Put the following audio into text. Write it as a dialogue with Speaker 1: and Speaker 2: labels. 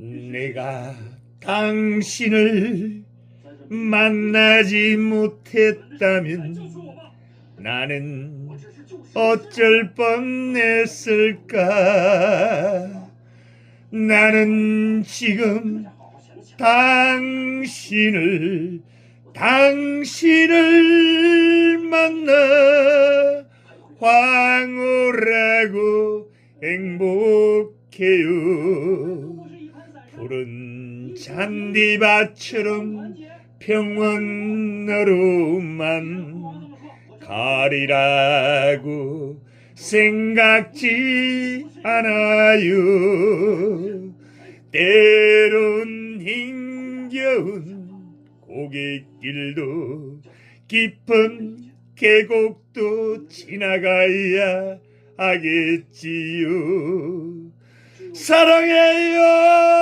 Speaker 1: 내가 당신을 만나지 못했다면 나는 어쩔 뻔했을까? 나는 지금 당신을 당신을 만나 황홀하고 행복해요 푸른 잔디밭처럼 평원으로만 가리라고 생각지 않아요. 때론 힘겨운 고갯길도 깊은 계곡도 지나가야 하겠지요. 사랑해요